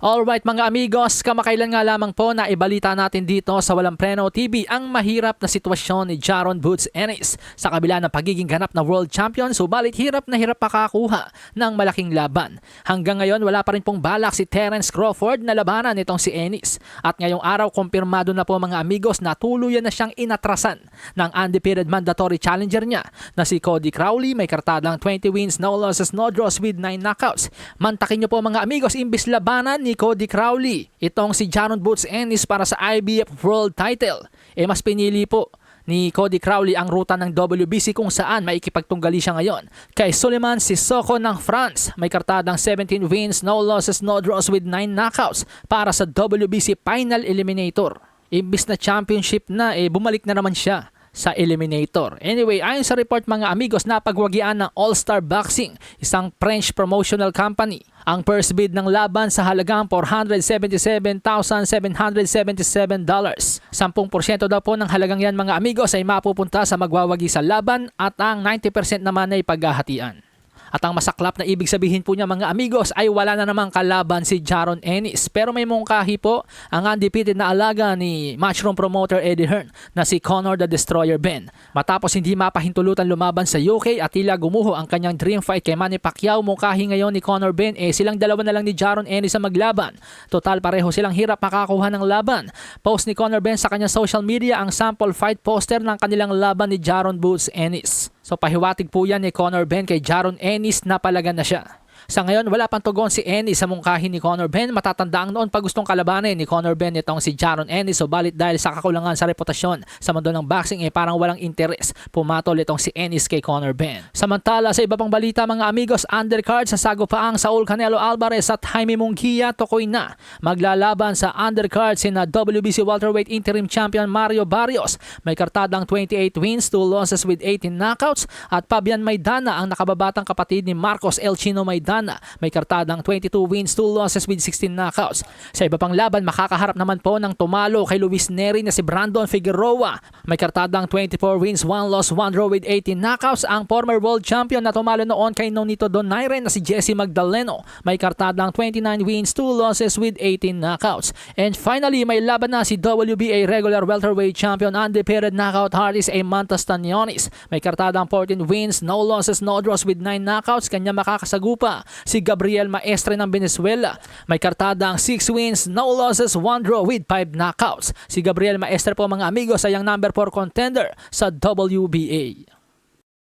Alright mga amigos, kamakailan nga lamang po na ibalita natin dito sa Walang Preno TV ang mahirap na sitwasyon ni Jaron Boots Ennis sa kabila ng pagiging ganap na world champion subalit hirap na hirap pakakuha ng malaking laban. Hanggang ngayon wala pa rin pong balak si Terence Crawford na labanan nitong si Ennis at ngayong araw kumpirmado na po mga amigos na tuluyan na siyang inatrasan ng undefeated mandatory challenger niya na si Cody Crowley may kartadang 20 wins, no losses, no draws with 9 knockouts. Mantakin niyo po mga amigos imbis labanan ni Cody Crowley. Itong si Jaron Boots Ennis para sa IBF World Title. Eh mas pinili po ni Cody Crowley ang ruta ng WBC kung saan maikipagtunggali siya ngayon. Kay Suleiman Sissoko ng France, may kartadang 17 wins, no losses, no draws with 9 knockouts para sa WBC Final Eliminator. Imbis na championship na, eh bumalik na naman siya sa Eliminator. Anyway, ayon sa report mga amigos, napagwagian ng All-Star Boxing, isang French promotional company. Ang first bid ng laban sa halagang $477,777. 10% daw po ng halagang yan mga amigos ay mapupunta sa magwawagi sa laban at ang 90% naman ay paghahatian. At ang masaklap na ibig sabihin po niya mga amigos ay wala na namang kalaban si Jaron Ennis. Pero may mungkahi po ang undefeated na alaga ni matchroom promoter Eddie Hearn na si Conor the Destroyer Ben. Matapos hindi mapahintulutan lumaban sa UK at tila gumuho ang kanyang dream fight kay Manny Pacquiao, mungkahi ngayon ni Conor Ben eh silang dalawa na lang ni Jaron Ennis ang maglaban. Total pareho silang hirap makakuha ng laban. Post ni Conor Ben sa kanyang social media ang sample fight poster ng kanilang laban ni Jaron Boots Ennis. So pahiwatig po yan ni Conor Ben kay Jaron Ennis na palagan na siya. Sa ngayon, wala pang tugon si Ennis sa mungkahi ni Conor Ben. Matatanda ang noon pa gustong kalabanin ni Conor Ben itong si Jaron Ennis. So balit dahil sa kakulangan sa reputasyon sa mundo ng boxing, eh parang walang interes. Pumatol itong si Ennis kay Conor Ben. Samantala, sa iba pang balita mga amigos, undercard sa sagupaang Saul Canelo Alvarez at Jaime Munguia tukoy na. Maglalaban sa undercard sina WBC welterweight interim champion Mario Barrios. May kartadang 28 wins, 2 losses with 18 knockouts at Fabian Maidana ang nakababatang kapatid ni Marcos El Chino Maidana may kartadang 22 wins, 2 losses with 16 knockouts. Sa iba pang laban, makakaharap naman po ng tumalo kay Luis Neri na si Brandon Figueroa. May kartadang 24 wins, 1 loss, 1 draw with 18 knockouts. Ang former world champion na tumalo noon kay Nonito Donaire na si Jesse Magdaleno. May kartadang 29 wins, 2 losses with 18 knockouts. And finally, may laban na si WBA regular welterweight champion undefeated knockout artist Amanta Stanionis. May kartadang 14 wins, no losses, no draws with 9 knockouts. Kanya makakasagupa si Gabriel Maestre ng Venezuela. May kartada ang 6 wins, no losses, 1 draw with 5 knockouts. Si Gabriel Maestre po mga amigos ay ang number 4 contender sa WBA.